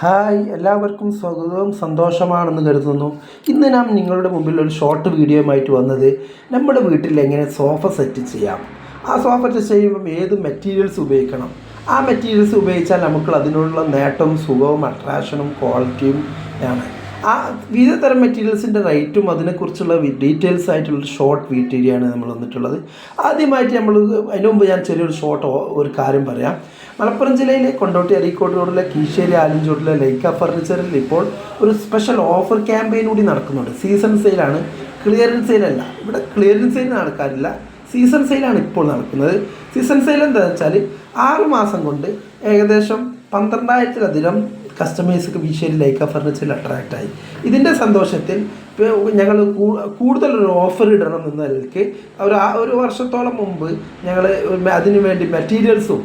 Hi എല്ലാവർക്കും സ്വാഗതവും സന്തോഷമാണെന്ന് കരുതുന്നു. ഇന്ന് നാം നിങ്ങളുടെ മുമ്പിൽ ഒരു ഷോർട്ട് വീഡിയോയുമായിട്ട് വന്നത് നമ്മുടെ വീട്ടിൽ എങ്ങനെ സോഫ സെറ്റ് ചെയ്യാം. ആ സോഫ സെറ്റ് ചെയ്യുമ്പം ഏത് മെറ്റീരിയൽസ് ഉപയോഗിക്കണം? ആ മെറ്റീരിയൽസ് ഉപയോഗിച്ചാൽ നമുക്ക് അതിനുള്ള നേട്ടവും സുഖവും അട്രാക്ഷനും ക്വാളിറ്റിയും ആണ്. ആ വിവിധ തരം മെറ്റീരിയൽസിന്റെ റേറ്റും അതിനെക്കുറിച്ചുള്ള ഡീറ്റെയിൽസ് ആയിട്ടുള്ള ഷോർട്ട് വീഡിയോയാണ് നമ്മൾ വന്നിട്ടുള്ളത്. ആദ്യമായിട്ട് നമ്മൾ അതിന് മുമ്പ് ഞാൻ ചെറിയൊരു ഷോർട്ട് ഒരു കാര്യം പറയാം. മലപ്പുറം ജില്ലയിലെ കൊണ്ടോട്ടി അരീക്കോട് റോഡിലെ കീശേരി ആലഞ്ചോട്ടിലെ ലൈക്ക ഫർണിച്ചറിൽ ഇപ്പോൾ ഒരു സ്പെഷ്യൽ ഓഫർ ക്യാമ്പയിൻ കൂടി നടക്കുന്നുണ്ട്. സീസൺ സെയിലാണ് ക്ലിയറൻസ് സെയിലല്ല ഇവിടെ ക്ലിയറൻസ് സെയിൽ നടക്കാറില്ല സീസൺ സെയിലാണ് ഇപ്പോൾ നടക്കുന്നത്. സീസൺ സെയിൽ എന്താണെന്ന് വെച്ചാൽ ആറ് മാസം കൊണ്ട് ഏകദേശം പന്ത്രണ്ടായിരത്തിലധികം കസ്റ്റമേഴ്സ് വിഷയിൽ ലൈക്ക ഫർണിച്ചറിൽ അട്രാക്റ്റ് ആയി. ഇതിന്റെ സന്തോഷത്തിൽ ഞങ്ങൾ കൂടുതൽ ഒരു ഓഫർ ഇടണം എന്ന നിലയ്ക്ക് ഒരു ഒരു വർഷത്തോളം മുമ്പ് ഞങ്ങൾ അതിനു വേണ്ടി മെറ്റീരിയൽസും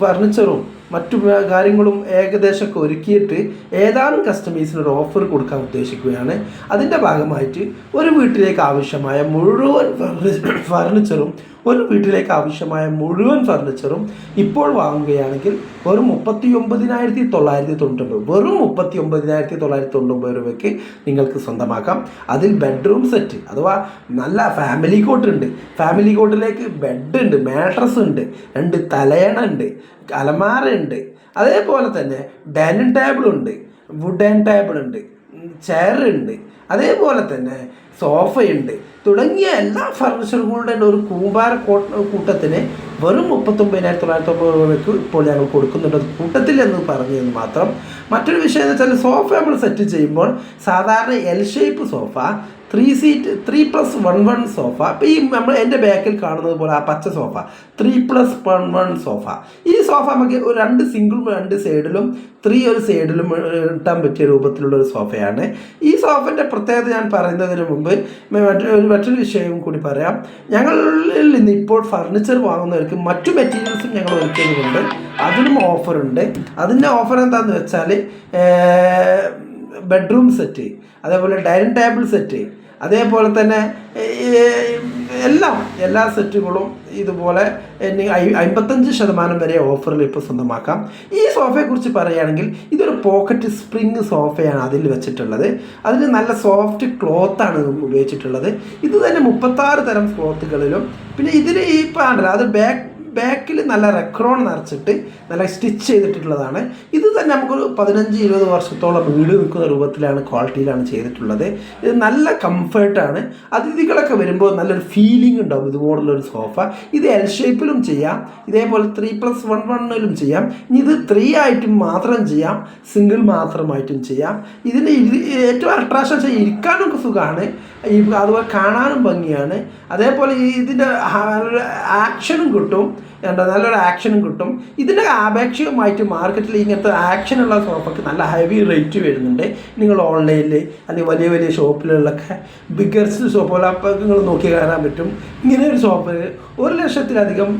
ഫർണിച്ചറും മറ്റു കാര്യങ്ങളും ഏകദേശമൊക്കെ ഒരുക്കിയിട്ട് ഏതാനും കസ്റ്റമേഴ്സിന് ഒരു ഓഫർ കൊടുക്കാൻ ഉദ്ദേശിക്കുകയാണ്. അതിന്റെ ഭാഗമായിട്ട് ഒരു വീട്ടിലേക്ക് ആവശ്യമായ മുഴുവൻ ഫർണിച്ചറും ഒരു വീട്ടിലേക്ക് ആവശ്യമായ മുഴുവൻ ഫർണിച്ചറും ഇപ്പോൾ വാങ്ങുകയാണെങ്കിൽ വെറും മുപ്പത്തി ഒമ്പതിനായിരത്തി തൊള്ളായിരത്തി തൊണ്ണൂറ്റൊമ്പത് വെറും മുപ്പത്തി ഒമ്പതിനായിരത്തി തൊള്ളായിരത്തി തൊണ്ണൂറ്റൊമ്പത് രൂപയ്ക്ക് നിങ്ങൾക്ക് സ്വന്തമാക്കാം. അതിൽ ബെഡ്റൂം സെറ്റ് അഥവാ നല്ല ഫാമിലി കോട്ട് ഉണ്ട്. ഫാമിലി കോട്ടിലേക്ക് ബെഡ് ഉണ്ട് മാട്രസ് ഉണ്ട് രണ്ട് തലയണ ഉണ്ട് അലമാര ഉണ്ട്. അതേപോലെ തന്നെ ഡൈനിങ് ടേബിൾ ഉണ്ട് വുഡൻ ടേബിൾ ഉണ്ട് ചെയർ ഉണ്ട്. അതേപോലെ തന്നെ സോഫയുണ്ട്. തുടങ്ങിയ എല്ലാ ഫർണിച്ചറുകളുടെ ഒരു കൂമ്പാര കോട്ട കൂട്ടത്തിന് വെറും മുപ്പത്തൊമ്പതിനായിരത്തി തൊള്ളായിരത്തി ഒമ്പത് രൂപയ്ക്ക് ഇപ്പോൾ ഞങ്ങൾ കൊടുക്കുന്നുണ്ട്. കൂട്ടത്തിൽ എന്ന് പറഞ്ഞതെന്ന് മാത്രം. മറ്റൊരു വിഷയം എന്ന് വെച്ചാൽ സോഫ നമ്മൾ സെറ്റ് ചെയ്യുമ്പോൾ സാധാരണ L shape sofa three seat three plus one one sofa അപ്പോൾ ഈ നമ്മൾ എന്റെ ബാക്കിൽ കാണുന്നത് പോലെ ആ പച്ച sofa three plus one one sofa ഈ സോഫ നമുക്ക് ഒരു രണ്ട് സിംഗിൾ രണ്ട് സൈഡിലും ത്രീ ഒരു സൈഡിലും ഇട്ടാൻ പറ്റിയ രൂപത്തിലുള്ള ഒരു സോഫയാണ് ഈ സോഫന്റെ പ്രത്യേകത ഞാൻ പറയുന്നതിന് മുമ്പ് മറ്റൊരു മറ്റൊരു വിഷയവും കൂടി പറയാം. ഞങ്ങളിൽ നിന്ന് ഇപ്പോൾ ഫർണിച്ചർ വാങ്ങുന്നവർക്ക് മറ്റു മെറ്റീരിയൽസും ഞങ്ങൾ ഒരുക്കുന്നുണ്ട് അതിനും ഓഫറുണ്ട് അതിന്റെ ഓഫർ എന്താണെന്ന് വെച്ചാൽ ബെഡ്റൂം സെറ്റ് അതേപോലെ ഡൈനിങ് ടേബിൾ സെറ്റ് അതേപോലെ തന്നെ എല്ലാം എല്ലാ സെറ്റുകളും ഇതുപോലെ അമ്പത്തഞ്ച് ശതമാനം വരെ ഓഫറിൽ ഇപ്പോൾ സ്വന്തമാക്കാം. ഈ സോഫയെക്കുറിച്ച് പറയുകയാണെങ്കിൽ ഇതൊരു പോക്കറ്റ് സ്പ്രിങ് സോഫയാണ് അതിൽ വെച്ചിട്ടുള്ളത്. അതിൽ നല്ല സോഫ്റ്റ് ക്ലോത്താണ് ഉപയോഗിച്ചിട്ടുള്ളത്. ഇത് തന്നെ മുപ്പത്താറ് തരം ക്ലോത്തുകളിലും. പിന്നെ ഇതിന് ഈ പാണ്ടല്ല അത് ബാക്ക് ബാക്കിൽ നല്ല റെക്രോൺ നിറച്ചിട്ട് നല്ല സ്റ്റിച്ച് ചെയ്തിട്ടുള്ളതാണ്. ഇത് തന്നെ നമുക്കൊരു പതിനഞ്ച് ഇരുപത് വർഷത്തോളം വീട് നിൽക്കുന്ന രൂപത്തിലാണ് ക്വാളിറ്റിയിലാണ് ചെയ്തിട്ടുള്ളത്. ഇത് നല്ല കംഫർട്ടാണ്. അതിഥികളൊക്കെ വരുമ്പോൾ നല്ലൊരു ഫീലിംഗ് ഉണ്ടാവും. ഇതുപോലുള്ളൊരു സോഫ ഇത് എൽ ഷേപ്പിലും ചെയ്യാം. ഇതേപോലെ ത്രീ പ്ലസ് വൺ വണ്ണിലും ചെയ്യാം. ഇനി ഇത് ത്രീ ആയിട്ടും മാത്രം ചെയ്യാം. സിംഗിൾ മാത്രമായിട്ടും ചെയ്യാം. ഇതിന് ഇത് ഏറ്റവും അട്രാക്ഷൻ വെച്ചാൽ ഇരിക്കാനൊക്കെ സുഖമാണ്. അതുപോലെ കാണാനും ഭംഗിയാണ്. അതേപോലെ ഇതിന്റെ ആക്ഷനും കിട്ടും. എന്താ നല്ലൊരു ആക്ഷനും കിട്ടും. ഇതിന്റെ ആപേക്ഷികമായിട്ട് മാർക്കറ്റിൽ ഇങ്ങനത്തെ ആക്ഷനുള്ള സോഫയ്ക്ക് നല്ല ഹെവി റേറ്റ് വരുന്നുണ്ട്. നിങ്ങൾ ഓൺലൈനിൽ അല്ലെങ്കിൽ വലിയ വലിയ ഷോപ്പിലുള്ളൊക്കെ ബിഗ്ഗസ്റ്റ് ഷോപ്പുകൾ അപ്പോൾ നിങ്ങൾ നോക്കി കാണാൻ പറ്റും. ഇങ്ങനെ ഒരു ഷോപ്പ് ഒരു ലക്ഷത്തിലധികം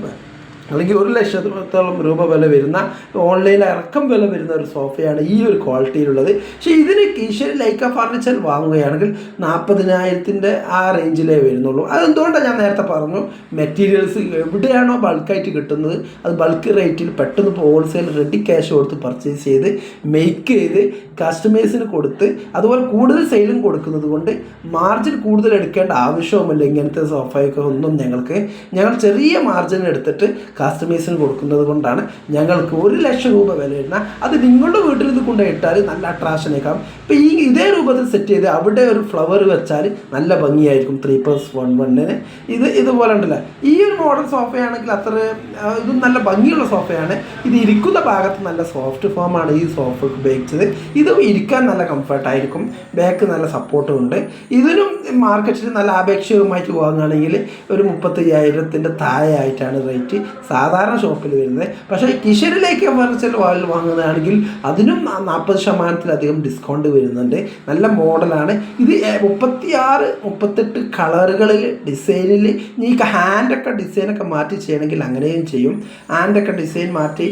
അല്ലെങ്കിൽ ഒരു ലക്ഷത്തോളം രൂപ വില വരുന്ന ഓൺലൈനിൽ ഇറക്കം വില വരുന്ന ഒരു സോഫയാണ് ഈ ഒരു ക്വാളിറ്റിയിലുള്ളത് പക്ഷേ ഇതിന് കീശയിൽ ലൈക്ക ഫർണിച്ചർ വാങ്ങുകയാണെങ്കിൽ നാൽപ്പതിനായിരത്തിന്റെ ആ റേഞ്ചിലേ വരുന്നുള്ളൂ. അതെന്തുകൊണ്ടാണ് ഞാൻ നേരത്തെ പറഞ്ഞു? മെറ്റീരിയൽസ് എവിടെയാണോ ബൾക്കായിട്ട് കിട്ടുന്നത് അത് ബൾക്ക് റേറ്റിൽ പെട്ടെന്ന് ഹോൾസെയിൽ റെഡി ക്യാഷ് കൊടുത്ത് പർച്ചേസ് ചെയ്ത് മെയ്ക്ക് ചെയ്ത് കസ്റ്റമേഴ്സിന് കൊടുത്ത് അതുപോലെ കൂടുതൽ സെയിലും കൊടുക്കുന്നത് കൊണ്ട് മാർജിൻ കൂടുതൽ എടുക്കേണ്ട ആവശ്യവുമില്ല ഇങ്ങനത്തെ സോഫയൊക്കെ ഒന്നും ഞങ്ങൾക്ക്. ഞങ്ങൾ ചെറിയ മാർജിൻ എടുത്തിട്ട് കസ്റ്റമേഴ്സിന് കൊടുക്കുന്നത് കൊണ്ടാണ് ഞങ്ങൾക്ക് ഒരു ലക്ഷം രൂപ വില വരുന്ന അത് നിങ്ങളുടെ വീട്ടിൽ ഇത് കൊണ്ടുപോയിട്ടാൽ നല്ല അട്രാക്ഷനേക്കാം ഇപ്പം ഈ ഇതേ രൂപത്തിൽ സെറ്റ് ചെയ്ത് അവിടെ ഒരു ഫ്ലവർ വെച്ചാൽ നല്ല ഭംഗിയായിരിക്കും. ത്രീ പ്ലസ് വൺ വണ്ണിന് ഇത് ഇതുപോലെ ഉണ്ടല്ലോ? ഈ ഒരു മോഡൽ സോഫയാണെങ്കിൽ അത്ര ഇതും നല്ല ഭംഗിയുള്ള സോഫയാണ് ഇത് ഇരിക്കുന്ന ഭാഗത്ത് നല്ല സോഫ്റ്റ് ഫോമാണ് ഈ സോഫ ഉപയോഗിച്ചത്. ഇത് ഇരിക്കാൻ നല്ല കംഫർട്ടായിരിക്കും ബാക്ക് നല്ല സപ്പോർട്ടും ഉണ്ട്. ഇതിനും മാർക്കറ്റിൽ നല്ല ആപേക്ഷികമായിട്ട് വാങ്ങുകയാണെങ്കിൽ ഒരു മുപ്പത്തയ്യായിരത്തിന്റെ താഴെ ആയിട്ടാണ് റേറ്റ് സാധാരണ ഷോപ്പിൽ വരുന്നത്. പക്ഷേ കിഷനിലേക്ക് ഫർണിച്ചർ വാളിൽ വാങ്ങുന്നതാണെങ്കിൽ അതിനും നാൽപ്പത് ശതമാനത്തിലധികം ഡിസ്കൗണ്ട് വരുന്നുണ്ട്. നല്ല മോഡലാണ്. ഇത് മുപ്പത്തിയാറ് മുപ്പത്തെട്ട് കളറുകളിൽ ഡിസൈനിൽ ഈ ഹാൻഡൊക്കെ ഡിസൈനൊക്കെ മാറ്റി ചെയ്യണമെങ്കിൽ അങ്ങനെയും ചെയ്യും. ഹാൻഡൊക്കെ ഡിസൈൻ മാറ്റി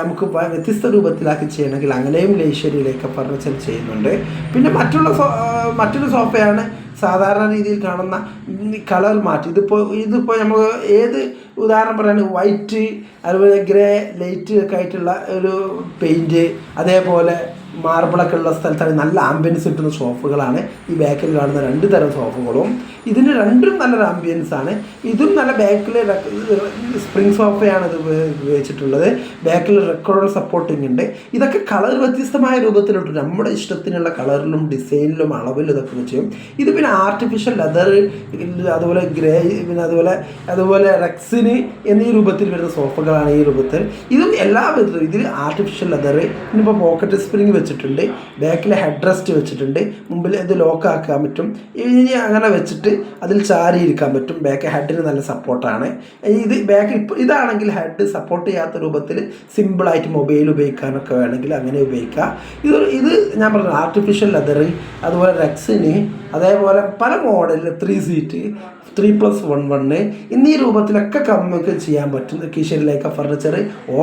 നമുക്ക് വ്യത്യസ്ത രൂപത്തിലാക്കി ചെയ്യണമെങ്കിൽ അങ്ങനെയും ലേശ്വരിയിലേക്ക് ഫർണിച്ചർ ചെയ്യുന്നുണ്ട്. പിന്നെ മറ്റുള്ള മറ്റൊരു സോഫയാണ് സാധാരണ രീതിയിൽ കാണുന്ന കളർ മാറ്റി. ഇതിപ്പോൾ ഇതിപ്പോൾ നമ്മൾ ഏത് ഉദാഹരണം പറയുകയാണെങ്കിൽ വൈറ്റ് അതുപോലെ ഗ്രേ ലൈറ്റ് ഒക്കെ ആയിട്ടുള്ള ഒരു പെയിന്റ് അതേപോലെ മാർബിളൊക്കെ ഉള്ള സ്ഥലത്താണ് നല്ല ആംബിയൻസ് കിട്ടുന്ന സോഫുകളാണ്. ഈ ബാക്കിൽ കാണുന്ന രണ്ട് തരം സോഫകളും. ഇതിന് രണ്ടും നല്ലൊരു ആംബിയൻസ് ആണ്. ഇതും നല്ല ബാക്കിൽ സ്പ്രിംഗ് സോഫയാണ് ഇത് ഉപ- ഉപയോഗിച്ചിട്ടുള്ളത്. ബാക്കിൽ റെക്കോർഡ് സപ്പോർട്ടിംഗ് ഉണ്ട്. ഇതൊക്കെ കളർ വ്യത്യസ്തമായ രൂപത്തിലുണ്ട്. നമ്മുടെ ഇഷ്ടത്തിനുള്ള കളറിലും ഡിസൈനിലും അളവിലും ഇതൊക്കെ വെച്ച് ഇത് പിന്നെ ആർട്ടിഫിഷ്യൽ ലെതർ അതുപോലെ ഗ്രേ പിന്നെ അതുപോലെ അതുപോലെ റെക്സിന് എന്നീ രൂപത്തിൽ വരുന്ന സോഫകളാണ് ഈ രൂപത്തിൽ. ഇതും എല്ലാ വിധത്തിലും ഇതിൽ ആർട്ടിഫിഷ്യൽ ലെതർ ഇനിയിപ്പോൾ പോക്കറ്റ് സ്പ്രിങ് വെച്ചിട്ടുണ്ട്. ബാക്കിൽ ഹെഡ് റെസ്റ്റ് വെച്ചിട്ടുണ്ട്. മുമ്പിൽ ഇത് ലോക്ക് ആക്കാൻ പറ്റും. ഇനി അങ്ങനെ വെച്ചിട്ട് അതിൽ ചാരി ഇരിക്കാൻ പറ്റും. ബാക്ക് ഹെഡിന് നല്ല സപ്പോർട്ടാണ് ഇത് ബാക്ക് ഇപ്പോൾ ഇതാണെങ്കിൽ ഹെഡ് സപ്പോർട്ട് ചെയ്യാത്ത രൂപത്തിൽ സിമ്പിളായിട്ട് മൊബൈൽ ഉപയോഗിക്കാനൊക്കെ വേണമെങ്കിൽ അങ്ങനെ ഉപയോഗിക്കാം. ഇത് ഇത് ഞാൻ പറഞ്ഞു ആർട്ടിഫിഷ്യൽ ലെതർ അതുപോലെ റെക്സിന് അതേപോലെ പല മോഡലിൽ three seat three plus one one എന്നീ രൂപത്തിലൊക്കെ നമുക്ക് ചെയ്യാൻ പറ്റും കിഷനിലേക്ക് ഫർണിച്ചർ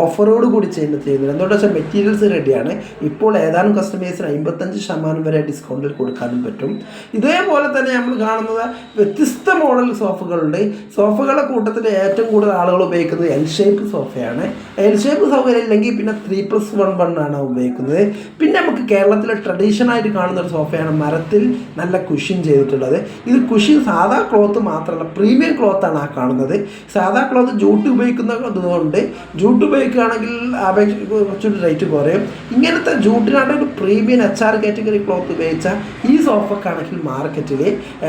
ഓഫറോട് കൂടി ചെയ്യുന്ന ചെയ്യുന്നത് എന്തുകൊണ്ടാ വെച്ചാൽ മെറ്റീരിയൽസ് റെഡിയാണ് ഇപ്പോൾ ഏതാനും കസ്റ്റമേഴ്സിന് അമ്പത്തഞ്ച് ശതമാനം വരെ ഡിസ്കൗണ്ടിൽ കൊടുക്കാനും പറ്റും. ഇതേപോലെ തന്നെ നമ്മൾ കാണുന്നത് വ്യത്യസ്ത മോഡൽ സോഫകളുണ്ട് സോഫകളുടെ കൂട്ടത്തിൽ ഏറ്റവും കൂടുതൽ ആളുകൾ ഉപയോഗിക്കുന്നത് എൽ ഷേപ്പ് സോഫയാണ് എൽ ഷേപ്പ് സൗകര്യം ഇല്ലെങ്കിൽ പിന്നെ ത്രീ പ്ലസ് വൺ വൺ ആണ് ഉപയോഗിക്കുന്നത്. പിന്നെ നമുക്ക് കേരളത്തിലെ ട്രഡീഷണൽ ആയിട്ട് കാണുന്ന ഒരു സോഫയാണ് മരത്തിൽ നല്ല കുഷിൻ ചെയ്തിട്ടുള്ളത്. ഇത് കുഷിൻ സാധാ ക്ലോത്ത് മാത്രമല്ല പ്രീമിയം ക്ലോത്താണ് ആ കാണുന്നത്. സാധാ ക്ലോത്ത് ജൂട്ട് ഉപയോഗിക്കുന്നതുകൊണ്ട് ജൂട്ട് ഉപയോഗിക്കുകയാണെങ്കിൽ അപേക്ഷ കുറച്ചുകൂടി റേറ്റ് കുറയും. ഇങ്ങനത്തെ ജൂട്ടിനായിട്ട് ഒരു premium H R category cloth ഉപയോഗിച്ച ഈ സോഫക്കാണെങ്കിൽ മാർക്കറ്റിൽ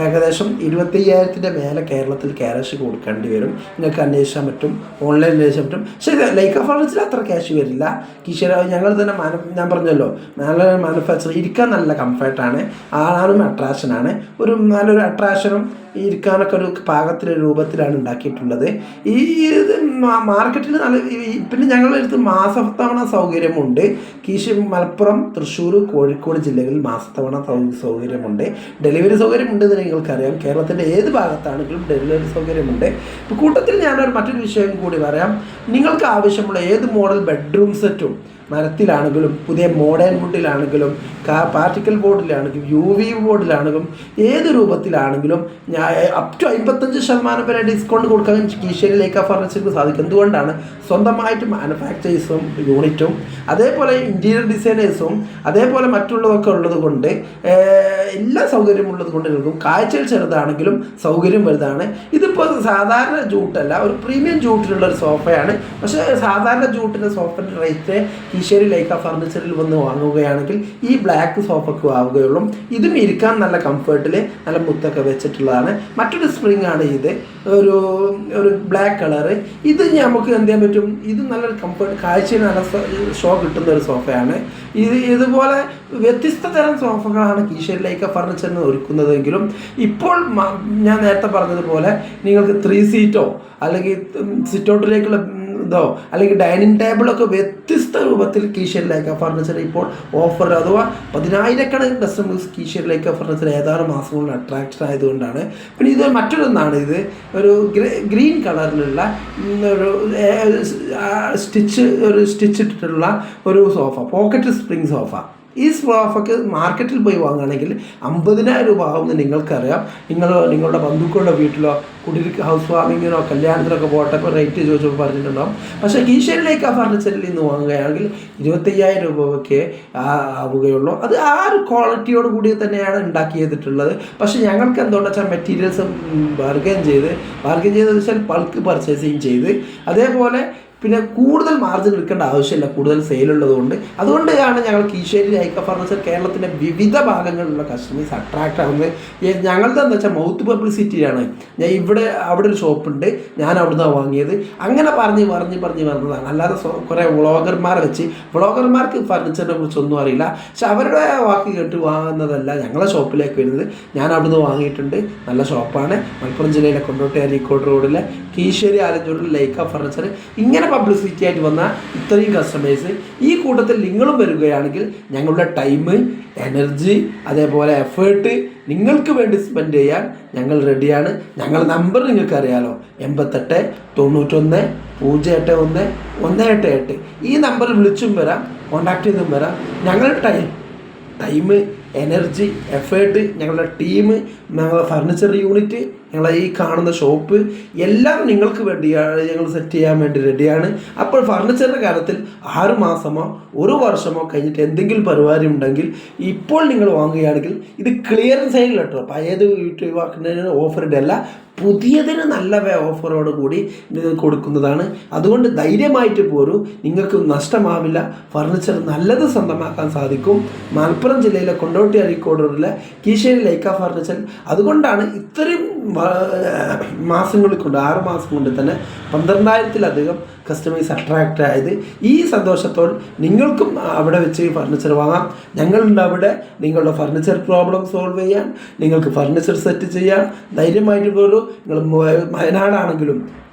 ഏകദേശം ഇരുപത്തയ്യായിരത്തിന്റെ മേലെ കേരളത്തിൽ ക്യാഷ് കൊടുക്കേണ്ടി വരും. നിങ്ങൾക്ക് അന്വേഷിക്കാൻ പറ്റും ഓൺലൈൻ അന്വേഷിക്കാൻ പറ്റും. പക്ഷേ ലൈക്ക ഫർണിച്ചർ അത്ര ക്യാഷ് വരില്ല. കിഷോര ഞങ്ങൾ തന്നെ മാനു ഞാൻ പറഞ്ഞല്ലോ നല്ല മാനുഫാക്ചർ ഇരിക്കാൻ നല്ല കംഫർട്ടാണ് ആളാനും അട്രാക്ഷനാണ് ഒരു നല്ലൊരു അട്രാക്ഷനും ഇരിക്കാനൊക്കെ ഒരു പാകത്തിന് രൂപത്തിലാണ് ഉണ്ടാക്കിയിട്ടുള്ളത്. ഈ ഇത് മാർക്കറ്റിൽ നല്ല പിന്നെ ഞങ്ങളുടെ അടുത്ത് മാസത്തവണ സൗകര്യമുണ്ട്. കീശ് മലപ്പുറം തൃശ്ശൂർ കോഴിക്കോട് ജില്ലകളിൽ മാസത്തവണ സൗകര്യമുണ്ട്. ഡെലിവറി സൗകര്യമുണ്ടെന്ന് നിങ്ങൾക്കറിയാം. കേരളത്തിന്റെ ഏത് ഭാഗത്താണെങ്കിലും ഡെലിവറി സൗകര്യമുണ്ട്. ഇപ്പോൾ കൂട്ടത്തിൽ ഞാനൊരു മറ്റൊരു വിഷയം കൂടി പറയാം. നിങ്ങൾക്ക് ആവശ്യമുള്ള ഏത് മോഡൽ ബെഡ്റൂം സെറ്റും മരത്തിലാണെങ്കിലും പുതിയ മോഡേൺ വുഡിലാണെങ്കിലും കാ പാർട്ടിക്കൽ ബോർഡിലാണെങ്കിലും യു വി ബോർഡിലാണെങ്കിലും ഏത് രൂപത്തിലാണെങ്കിലും ഞാൻ അപ് ടു അമ്പത്തഞ്ച് ശതമാനം വരെ ഡിസ്കൗണ്ട് കൊടുക്കാൻ കീശേരിയിലേക്ക് ഫർണിച്ചർക്ക് സാധിക്കും. എന്തുകൊണ്ടാണ്? സ്വന്തമായിട്ട് മാനുഫാക്ചേഴ്സും യൂണിറ്റും അതേപോലെ ഇന്റീരിയർ ഡിസൈനേഴ്സും അതേപോലെ മറ്റുള്ളതൊക്കെ ഉള്ളത് കൊണ്ട് എല്ലാ സൗകര്യവും ഉള്ളത് കൊണ്ട് നിൽക്കും. കാഴ്ചയിൽ ചെറുതാണെങ്കിലും സൗകര്യം വലുതാണ്. ഇതിപ്പോൾ സാധാരണ ജൂട്ടല്ല ഒരു പ്രീമിയം ജൂട്ടിലുള്ള ഒരു സോഫയാണ് പക്ഷേ സാധാരണ ജൂട്ടിന്റെ സോഫയുടെ റേറ്റ് കീശേരി ലൈക്ക ഫർണിച്ചറിൽ വന്ന് വാങ്ങുകയാണെങ്കിൽ ഈ ബ്ലാക്ക് സോഫക്ക് ആവുകയുള്ളൂ. ഇതും ഇരിക്കാൻ നല്ല കംഫർട്ടിൽ നല്ല മുത്തൊക്കെ വെച്ചിട്ടുള്ളതാണ്. മറ്റൊരു സ്പ്രിംഗ് ആണ് ഇത്. ഒരു ഒരു ബ്ലാക്ക് കളറ് ഇത് നമുക്ക് എന്ത് ചെയ്യാൻ പറ്റും? ഇത് നല്ലൊരു കംഫർട്ട് കാഴ്ചയിൽ നല്ല ഷോ കിട്ടുന്ന ഒരു സോഫയാണ് ഇത് ഇതുപോലെ വ്യത്യസ്ത തരം സോഫകളാണ് ലൈക്ക ഫർണിച്ചറിന് ഒരുക്കുന്നതെങ്കിലും ഇപ്പോൾ ഞാൻ നേരത്തെ പറഞ്ഞതുപോലെ നിങ്ങൾക്ക് ത്രീ സീറ്റോ അല്ലെങ്കിൽ സിറ്റ് സിറ്റൗട്ടിലേക്കുള്ള ഇതോ അല്ലെങ്കിൽ ഡൈനിങ് ടേബിളൊക്കെ വ്യത്യസ്ത രൂപത്തിൽ കീശയിലേക്ക് ഫർണിച്ചർ ഇപ്പോൾ ഓഫർ അഥവാ പതിനായിരക്കണക്കിന് കസ്റ്റമേഴ്സ് കീശയിലേക്ക് ഫർണിച്ചർ ഏതാനും മാസങ്ങളിൽ അട്രാക്ഷൻ ആയതുകൊണ്ടാണ്. പിന്നെ ഇത് മറ്റൊരെന്നാണ് ഇത് ഒരു ഗ്രീൻ കളറിലുള്ള ഒരു സ്റ്റിച്ച് ഒരു സ്റ്റിച്ച് ഇട്ടിട്ടുള്ള ഒരു സോഫ പോക്കറ്റ് സ്പ്രിംഗ് സോഫ ഈ സോഫക്ക് മാർക്കറ്റിൽ പോയി വാങ്ങുകയാണെങ്കിൽ അമ്പതിനായിരം രൂപ ആവുമെന്ന് നിങ്ങൾക്കറിയാം. നിങ്ങൾ നിങ്ങളുടെ ബന്ധുക്കളുടെ വീട്ടിലോ കുടിയിരിക്ക ഹൗസ് വാമിങ്ങിനോ കല്യാണത്തിനൊക്കെ പോട്ടൊക്കെ റേറ്റ് ചോദിച്ചപ്പോൾ പറഞ്ഞിട്ടുണ്ടാവും. പക്ഷേ കീശയിലേക്ക് ആ ഫർണിച്ചറിൽ നിന്ന് വാങ്ങുകയാണെങ്കിൽ ഇരുപത്തയ്യായിരം രൂപയ്ക്ക് ആവുകയുള്ളൂ. അത് ആ ഒരു ക്വാളിറ്റിയോട് കൂടി തന്നെയാണ് ഉണ്ടാക്കി ചെയ്തിട്ടുള്ളത് പക്ഷേ ഞങ്ങൾക്ക് എന്തുകൊണ്ട് വെച്ചാൽ മെറ്റീരിയൽസ് ബാർഗൈൻ ചെയ്ത് ബാർഗൈൻ ചെയ്തെന്ന് വെച്ചാൽ ബൾക്ക് പർച്ചേസിങ് ചെയ്ത് അതേപോലെ പിന്നെ കൂടുതൽ മാർജിൻ എടുക്കേണ്ട ആവശ്യമില്ല കൂടുതൽ സെയിൽ ഉള്ളതുകൊണ്ട്. അതുകൊണ്ടാണ് ഞങ്ങൾ കീശേരി ഐക്ക ഫർണിച്ചർ കേരളത്തിന്റെ വിവിധ ഭാഗങ്ങളിലുള്ള കസ്റ്റമേഴ്സ് അട്രാക്റ്റ് ആവുന്നത്. ഞങ്ങളുടെ എന്താ വെച്ചാൽ മൗത്ത് പബ്ലിസിറ്റിയാണ് ഞാൻ ഇവിടെ അവിടെ ഒരു ഷോപ്പുണ്ട് ഞാൻ അവിടുന്ന് വാങ്ങിയത്. അങ്ങനെ പറഞ്ഞ് പറഞ്ഞ് പറഞ്ഞ് പറഞ്ഞതാണ്. അല്ലാതെ കുറേ വ്ളോഗർമാരെ വെച്ച് വ്ളോഗർമാർക്ക് ഫർണിച്ചറിനെ കുറിച്ചൊന്നും അറിയില്ല. പക്ഷെ അവരുടെ വാക്ക് കേട്ട് വാങ്ങുന്നതല്ല ഞങ്ങളെ ഷോപ്പിലേക്ക് വരുന്നത്. ഞാൻ അവിടുന്ന് വാങ്ങിയിട്ടുണ്ട്. നല്ല ഷോപ്പാണ് മലപ്പുറം ജില്ലയിലെ കൊണ്ടോട്ടി അരീക്കോട് റോഡിലെ കീശേരി ആലഞ്ചൂരിലെ ലൈക്ക ഫർണിച്ചർ. ഇങ്ങനെ പബ്ലിസിറ്റി ആയിട്ട് വന്ന ഇത്രയും കസ്റ്റമേഴ്സ് ഈ കൂട്ടത്തിൽ നിങ്ങളും വരികയാണെങ്കിൽ ഞങ്ങളുടെ ടൈം എനർജി അതേപോലെ എഫേർട്ട് നിങ്ങൾക്ക് വേണ്ടി സ്പെൻഡ് ചെയ്യാൻ ഞങ്ങൾ റെഡിയാണ് ഞങ്ങളുടെ നമ്പർ നിങ്ങൾക്ക് അറിയാലോ. എൺപത്തെട്ട് തൊണ്ണൂറ്റൊന്ന് പൂജ്യം എട്ട് ഒന്ന് ഒന്ന് എട്ട്. എട്ട് ഈ നമ്പറിൽ വിളിച്ചും വരാം കോണ്ടാക്ട് ചെയ്തും വരാം. ഞങ്ങളുടെ ടൈം ടൈം എനർജി എഫേർട്ട് ഞങ്ങളുടെ ടീം ഞങ്ങളുടെ ഫർണിച്ചർ യൂണിറ്റ് ഞങ്ങളെ ഈ കാണുന്ന ഷോപ്പ് എല്ലാം നിങ്ങൾക്ക് വേണ്ടി ഞങ്ങൾ സെറ്റ് ചെയ്യാൻ വേണ്ടി റെഡിയാണ് അപ്പോൾ ഫർണിച്ചറിന്റെ കാര്യത്തിൽ ആറ് മാസമോ ഒരു വർഷമോ കഴിഞ്ഞിട്ട് എന്തെങ്കിലും പരിപാടി ഉണ്ടെങ്കിൽ ഇപ്പോൾ നിങ്ങൾ വാങ്ങുകയാണെങ്കിൽ ഇത് ക്ലിയറൻസ് സെയിൽ കേട്ടോ. പഴയത് ആക്കുന്നതിന് ഓഫറിന്റെ അല്ല പുതിയതിന് നല്ല ഓഫറോട് കൂടി കൊടുക്കുന്നതാണ്. അതുകൊണ്ട് ധൈര്യമായിട്ട് പോരൂ. നിങ്ങൾക്ക് നഷ്ടമാവില്ല. ഫർണിച്ചർ നല്ലത് സ്വന്തമാക്കാൻ സാധിക്കും. മലപ്പുറം ജില്ലയിലെ കൊണ്ടോട്ടി അരീക്കോടുള്ള കീശേരി ലൈക്ക ഫർണിച്ചർ അതുകൊണ്ടാണ് ഇത്രയും മാസങ്ങളിൽ കൊണ്ട് ആറ് മാസം കൊണ്ട് തന്നെ പന്ത്രണ്ടായിരത്തിലധികം കസ്റ്റമേഴ്സ് അട്രാക്റ്റ് ആയത് ഈ സന്തോഷത്തോട് നിങ്ങൾക്കും അവിടെ വെച്ച് ഫർണിച്ചർ വാങ്ങാം. ഞങ്ങളുണ്ട് അവിടെ. നിങ്ങളുടെ ഫർണിച്ചർ പ്രോബ്ലം സോൾവ് ചെയ്യാൻ നിങ്ങൾക്ക് ഫർണിച്ചർ സെറ്റ് ചെയ്യാൻ. ധൈര്യമായിട്ട് പോലും നിങ്ങൾ വയനാടാണെങ്കിലും